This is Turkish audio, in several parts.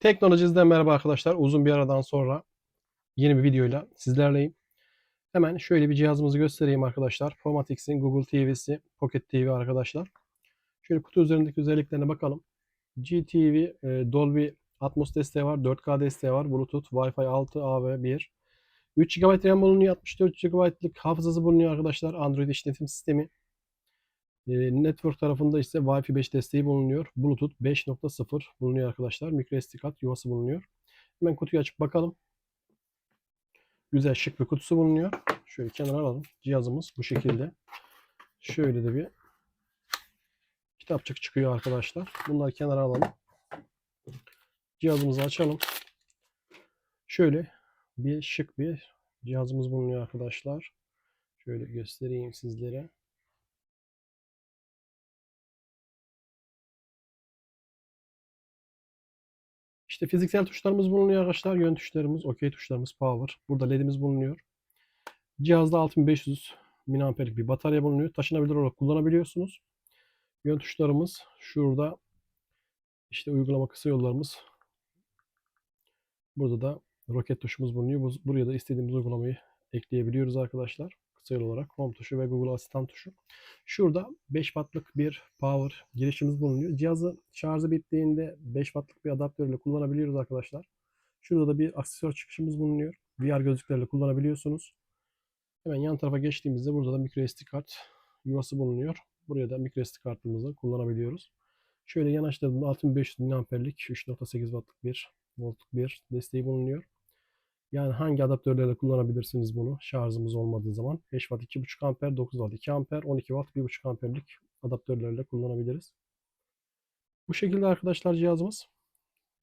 Teknolojiden merhaba arkadaşlar. Uzun bir aradan sonra yeni bir videoyla sizlerleyim. Hemen şöyle bir cihazımızı göstereyim arkadaşlar. Pomatix'in Google TV'si, Pocket TV arkadaşlar. Şöyle kutu üzerindeki özelliklerine bakalım. GTV, e, Dolby Atmos desteği var, 4K desteği var, Bluetooth, Wi-Fi 6, AV1. 3 GB RAM bulunuyor, 64 GB'lık hafızası bulunuyor arkadaşlar. Android işletim sistemi. Network tarafında ise Wi-Fi 5 desteği bulunuyor. Bluetooth 5.0 bulunuyor arkadaşlar. Micro SD kart yuvası bulunuyor. Hemen kutuyu açıp bakalım. Güzel şık bir kutusu bulunuyor. Şöyle kenara alalım. Cihazımız bu şekilde. Şöyle de bir kitapçık çıkıyor arkadaşlar. Bunları kenara alalım. Cihazımızı açalım. Şöyle bir şık bir cihazımız bulunuyor arkadaşlar. Şöyle göstereyim sizlere. İşte fiziksel tuşlarımız bulunuyor arkadaşlar. Yön tuşlarımız, OK tuşlarımız, power. Burada LED'imiz bulunuyor. Cihazda 6500 mAh'lik bir batarya bulunuyor. Taşınabilir olarak kullanabiliyorsunuz. Yön tuşlarımız şurada. İşte uygulama kısa yollarımız. Burada da roket tuşumuz bulunuyor. Bu- Buraya da istediğimiz uygulamayı ekleyebiliyoruz arkadaşlar. Kısa olarak Home tuşu ve Google Asistan tuşu. Şurada 5 wattlık bir power girişimiz bulunuyor. Cihazı şarjı bittiğinde 5 wattlık bir adaptörle kullanabiliyoruz arkadaşlar. Şurada da bir aksesuar çıkışımız bulunuyor. VR gözlüklerle kullanabiliyorsunuz. Hemen yan tarafa geçtiğimizde burada da microSD kart yuvası bulunuyor. Buraya da microSD kartımızı kullanabiliyoruz. Şöyle yanaştırdığımda 6500 mAh'lik 3.8 wattlık bir voltluk bir desteği bulunuyor. Yani hangi adaptörlerle kullanabilirsiniz bunu şarjımız olmadığı zaman? 5 watt 2.5 amper, 9 watt 2 amper, 12 watt 1.5 amperlik adaptörlerle kullanabiliriz. Bu şekilde arkadaşlar cihazımız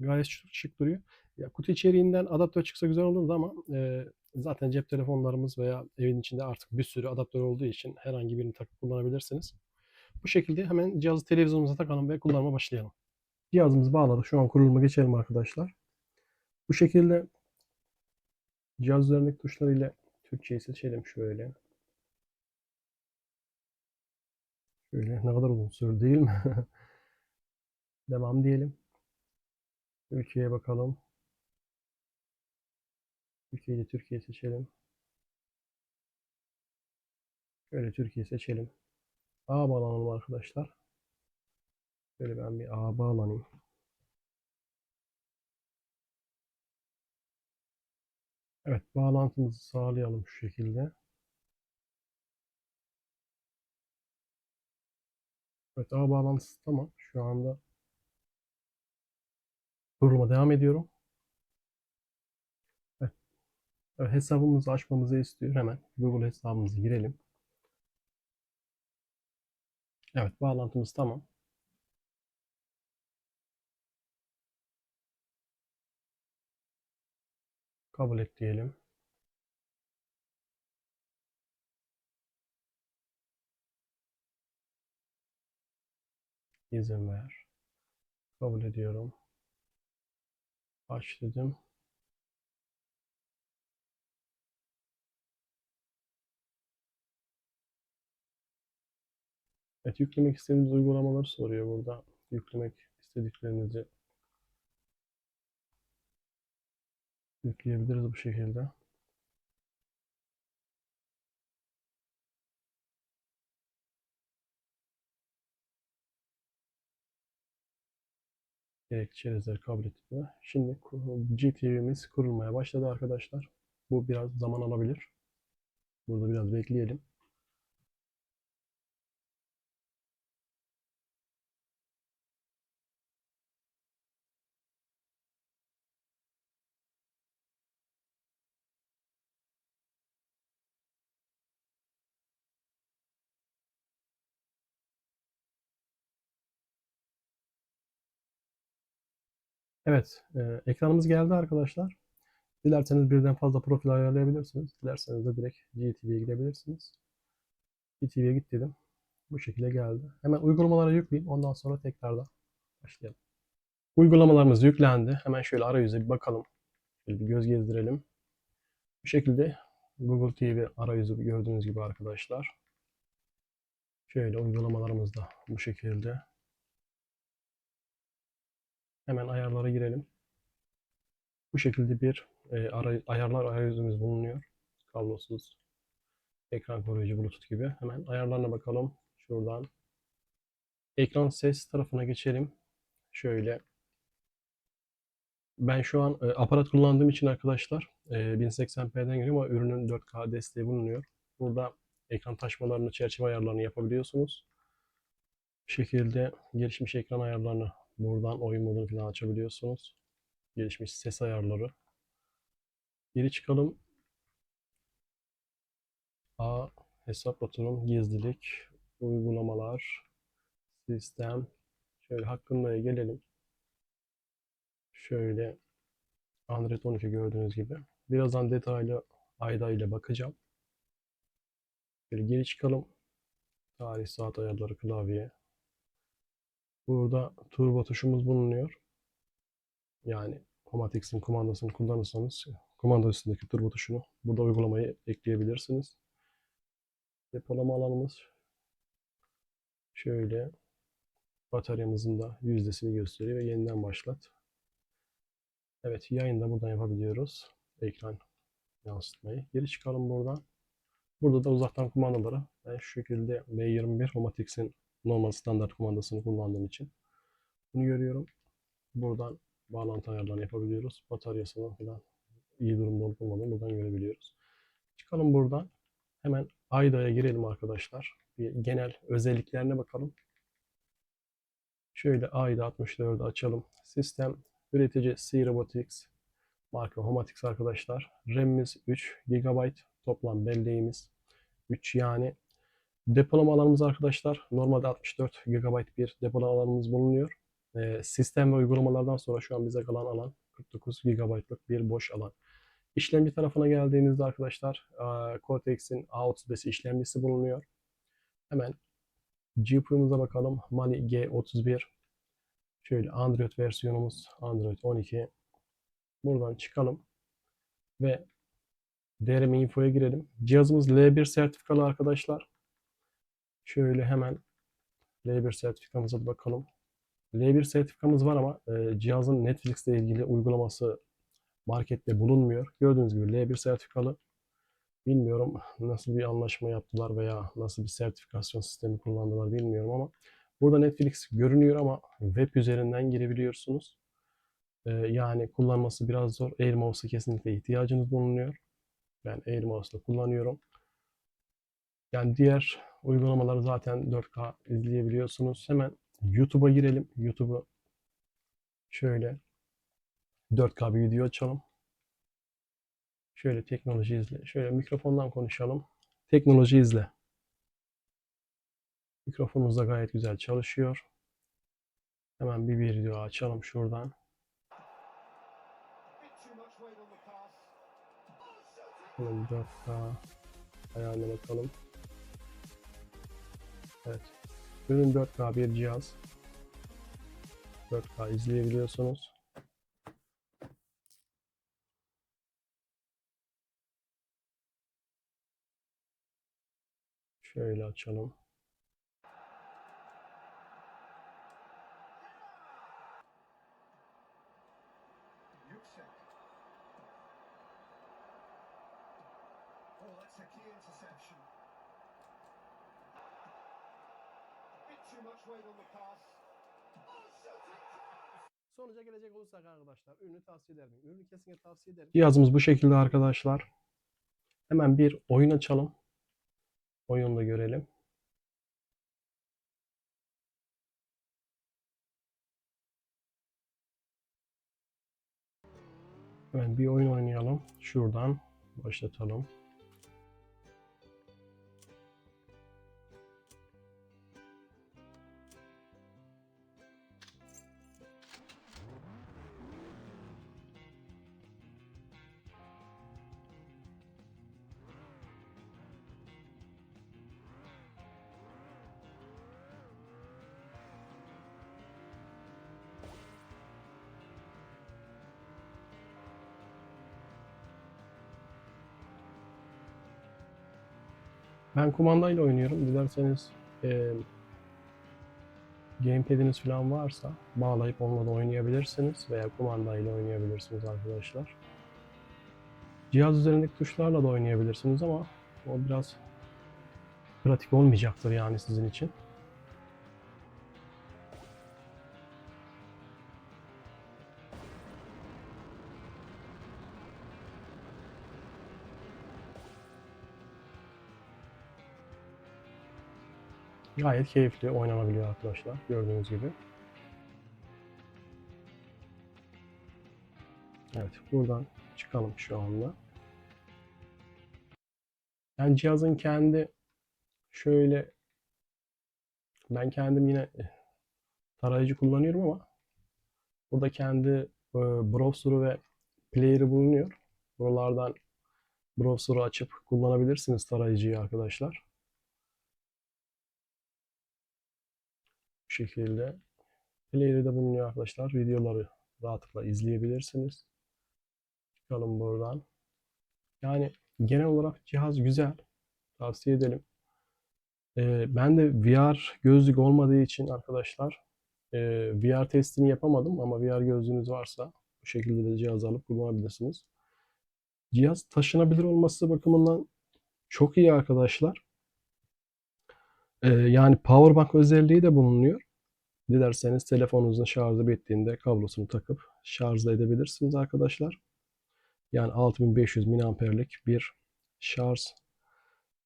gayet şık, duruyor. Ya, kutu içeriğinden adaptör çıksa güzel olurdu ama e, zaten cep telefonlarımız veya evin içinde artık bir sürü adaptör olduğu için herhangi birini takıp kullanabilirsiniz. Bu şekilde hemen cihazı televizyonumuza takalım ve kullanıma başlayalım. Cihazımızı bağladık. Şu an kuruluma geçelim arkadaşlar. Bu şekilde cihaz üzerindeki tuşlar ile Türkçeyi seçelim şöyle. Şöyle ne kadar uzun sürdü değil mi? Devam diyelim. Ülkeye bakalım. Ülkeyi de Türkiye seçelim. Şöyle Türkiye seçelim. A bağlanalım arkadaşlar. Şöyle ben bir A bağlanayım. Evet bağlantımızı sağlayalım şu şekilde. Evet ağ bağlantısı tamam. Şu anda kuruluma devam ediyorum. Evet. Evet, hesabımızı açmamızı istiyor. Hemen Google hesabımızı girelim. Evet bağlantımız tamam. Kabul et diyelim. İzin ver. Kabul ediyorum. Aç dedim. Evet yüklemek istediğiniz uygulamaları soruyor burada. Yüklemek istediklerinizi yükleyebiliriz bu şekilde. Gerekçeleri kabul edildi. Şimdi GTV'miz kurulmaya başladı arkadaşlar. Bu biraz zaman alabilir. Burada biraz bekleyelim. Evet, e, ekranımız geldi arkadaşlar. Dilerseniz birden fazla profil ayarlayabilirsiniz. Dilerseniz de direkt GTV'ye gidebilirsiniz. GTV'ye git dedim. Bu şekilde geldi. Hemen uygulamalara yükleyeyim. Ondan sonra tekrardan başlayalım. Uygulamalarımız yüklendi. Hemen şöyle arayüze bir bakalım. Şöyle bir göz gezdirelim. Bu şekilde Google TV arayüzü gördüğünüz gibi arkadaşlar. Şöyle uygulamalarımız da bu şekilde. Hemen ayarlara girelim. Bu şekilde bir e, ara- ayarlar arayüzümüz bulunuyor. Kablosuz ekran koruyucu bluetooth gibi. Hemen ayarlarına bakalım. Şuradan ekran ses tarafına geçelim. Şöyle ben şu an e, aparat kullandığım için arkadaşlar e, 1080p'den geliyor ama ürünün 4K desteği bulunuyor. Burada ekran taşmalarını, çerçeve ayarlarını yapabiliyorsunuz. Bu şekilde gelişmiş ekran ayarlarını buradan oyun modunu falan açabiliyorsunuz. Gelişmiş ses ayarları. Geri çıkalım. A. Hesap oturum, gizlilik, uygulamalar, sistem. Şöyle hakkında'ya gelelim. Şöyle Android 12 gördüğünüz gibi. Birazdan detaylı ayda ile bakacağım. Şöyle geri çıkalım. Tarih saat ayarları klavye. Burada turbo tuşumuz bulunuyor. Yani Comatix'in kumandasını kullanırsanız kumanda üstündeki turbo tuşunu burada uygulamayı ekleyebilirsiniz. Depolama alanımız şöyle bataryamızın da yüzdesini gösteriyor ve yeniden başlat. Evet yayını da buradan yapabiliyoruz. Ekran yansıtmayı. Geri çıkalım buradan. Burada da uzaktan kumandaları. Ben şu şekilde B21 Homatix'in normal standart kumandasını kullandığım için bunu görüyorum. Buradan bağlantı ayarlarını yapabiliyoruz. Bataryasını falan iyi durumda olup olmadığını buradan görebiliyoruz. Çıkalım buradan. Hemen AIDA'ya girelim arkadaşlar. Bir genel özelliklerine bakalım. Şöyle AIDA 64'ü açalım. Sistem üretici C Robotics marka Homatix arkadaşlar. RAM'imiz 3 GB. Toplam belleğimiz 3 yani. Depolama alanımız arkadaşlar. Normalde 64 GB bir depolama alanımız bulunuyor. Ee, sistem ve uygulamalardan sonra şu an bize kalan alan 49 GB'lık bir boş alan. İşlemci tarafına geldiğinizde arkadaşlar eee, Cortex'in A35 işlemcisi bulunuyor. Hemen GPU'muza bakalım. Mali G31. Şöyle Android versiyonumuz Android 12. Buradan çıkalım ve DRM infoya girelim. Cihazımız L1 sertifikalı arkadaşlar. Şöyle hemen L1 sertifikamıza bakalım. L1 sertifikamız var ama e, cihazın Netflix ile ilgili uygulaması markette bulunmuyor. Gördüğünüz gibi L1 sertifikalı. Bilmiyorum nasıl bir anlaşma yaptılar veya nasıl bir sertifikasyon sistemi kullandılar bilmiyorum ama burada Netflix görünüyor ama web üzerinden girebiliyorsunuz. Ee, yani kullanması biraz zor. Air Mouse'a kesinlikle ihtiyacınız bulunuyor. Ben Air Mouse'la kullanıyorum. Yani diğer uygulamaları zaten 4K izleyebiliyorsunuz. Hemen YouTube'a girelim. YouTube'u şöyle 4K bir video açalım. Şöyle teknoloji izle. Şöyle mikrofondan konuşalım. Teknoloji izle. Mikrofonumuz da gayet güzel çalışıyor. Hemen bir video açalım şuradan. Hemen 4K ayarına bakalım. Evet. Ürün 4K bir cihaz. 4K izleyebiliyorsunuz. Şöyle açalım. Sonuca gelecek olursak arkadaşlar ürünü tavsiye ederim. Ürünü kesinlikle tavsiye ederim. Cihazımız bu şekilde arkadaşlar. Hemen bir oyun açalım. Oyunu görelim. Hemen bir oyun oynayalım. Şuradan başlatalım. Ben kumandayla oynuyorum. Dilerseniz eee, gamepad'iniz falan varsa bağlayıp onunla da oynayabilirsiniz veya kumandayla oynayabilirsiniz arkadaşlar. Cihaz üzerindeki tuşlarla da oynayabilirsiniz ama o biraz pratik olmayacaktır yani sizin için. Gayet keyifli oynanabiliyor arkadaşlar gördüğünüz gibi. Evet buradan çıkalım şu anda. Yani cihazın kendi şöyle ben kendim yine eh, tarayıcı kullanıyorum ama burada kendi e, browser'ı ve player'ı bulunuyor. Buralardan browser'ı açıp kullanabilirsiniz tarayıcıyı arkadaşlar. Şekilde player'ı da bulunuyor arkadaşlar. Videoları rahatlıkla izleyebilirsiniz. Çıkalım buradan. Yani genel olarak cihaz güzel. Tavsiye edelim. Ee, ben de VR gözlük olmadığı için arkadaşlar e, VR testini yapamadım ama VR gözlüğünüz varsa bu şekilde de cihazı alıp kullanabilirsiniz. Cihaz taşınabilir olması bakımından çok iyi arkadaşlar. Ee, yani powerbank özelliği de bulunuyor. Dilerseniz telefonunuzun şarjı bittiğinde kablosunu takıp şarj da edebilirsiniz arkadaşlar. Yani 6500 miliamperlik bir şarj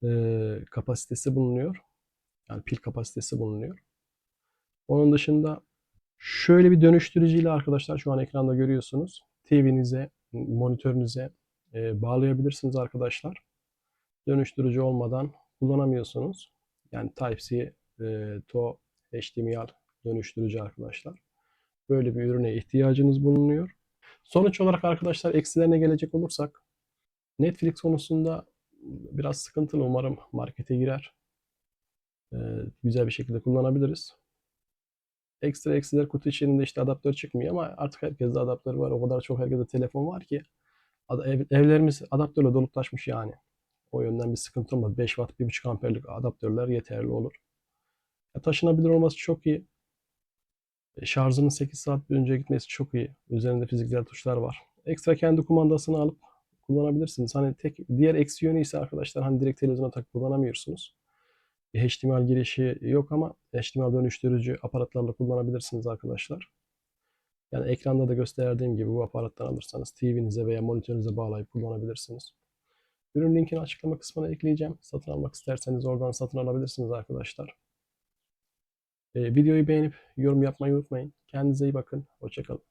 e, kapasitesi bulunuyor. Yani pil kapasitesi bulunuyor. Onun dışında şöyle bir dönüştürücüyle arkadaşlar şu an ekranda görüyorsunuz. TV'nize, monitörünüze e, bağlayabilirsiniz arkadaşlar. Dönüştürücü olmadan kullanamıyorsunuz. Yani Type-C e, to HDMI dönüştürücü arkadaşlar. Böyle bir ürüne ihtiyacınız bulunuyor. Sonuç olarak arkadaşlar eksilerine gelecek olursak Netflix konusunda biraz sıkıntılı. Umarım markete girer. Ee, güzel bir şekilde kullanabiliriz. Ekstra eksiler kutu içerisinde işte adaptör çıkmıyor ama artık herkeste adaptör var. O kadar çok herkeste telefon var ki ev- evlerimiz adaptörle dolup taşmış yani. O yönden bir sıkıntı olmaz. 5 watt 1.5 amperlik adaptörler yeterli olur. Ya taşınabilir olması çok iyi. E, Şarjının 8 saat boyunca gitmesi çok iyi. Üzerinde fiziksel tuşlar var. Ekstra kendi kumandasını alıp kullanabilirsiniz. Hani tek diğer eksi yönü ise arkadaşlar hani direkt televizyona takıp kullanamıyorsunuz. Bir HDMI girişi yok ama HDMI dönüştürücü aparatlarla kullanabilirsiniz arkadaşlar. Yani ekranda da gösterdiğim gibi bu aparattan alırsanız TV'nize veya monitörünüze bağlayıp kullanabilirsiniz. Ürün linkini açıklama kısmına ekleyeceğim. Satın almak isterseniz oradan satın alabilirsiniz arkadaşlar. Ee, videoyu beğenip yorum yapmayı unutmayın. Kendinize iyi bakın. Hoşçakalın.